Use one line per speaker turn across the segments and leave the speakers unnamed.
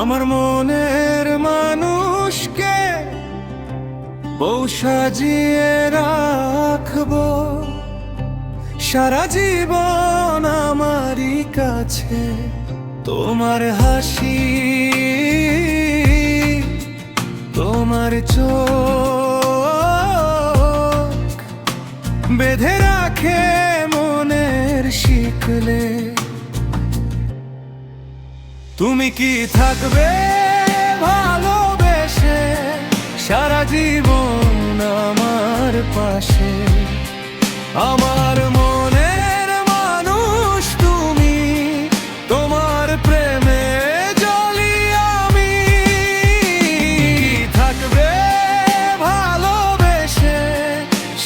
আমার মনের মানুষকে বউ সাজিয়ে রাখব। সারা জীবন আমারই কাছে তোমার হাসি, তোমার চোখ বেঁধে রাখে মনের শিখলে তুমি কি থাকবে ভালোবেসে? সারা জীবন আমার পাশে। আমার মনের মানুষ তুমি, তোমার প্রেমে জলি আমি। থাকবে ভালোবেসে,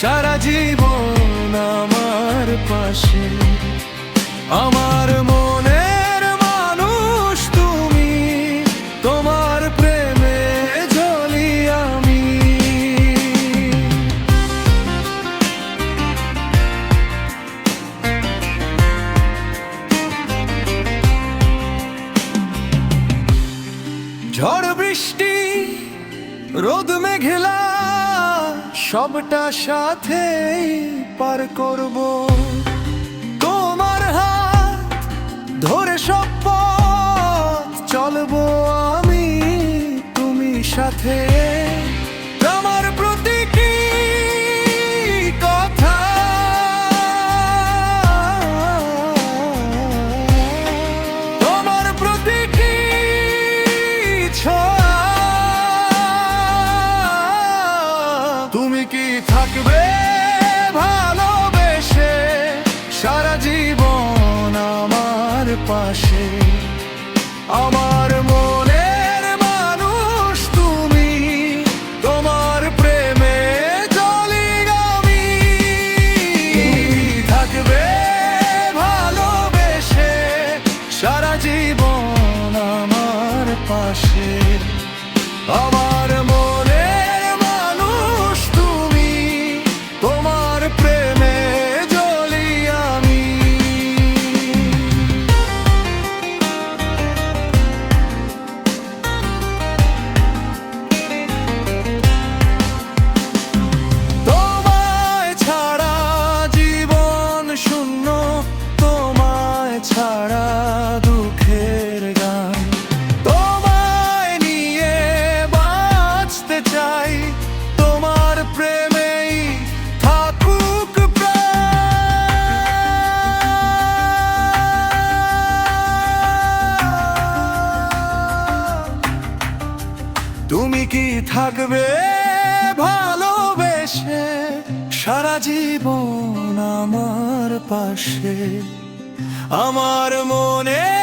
সারা জীবন আমার পাশে। আমার ঝড় বৃষ্টি, রোদ মেঘলা, সবটা সাথে পার করব। তোমার হাত ধরে সব পথ চলবো আমি, তুমি সাথে। পাশে কি থাকবে ভালোবেসে সারা জীবন আমার পাশে? আমার মনে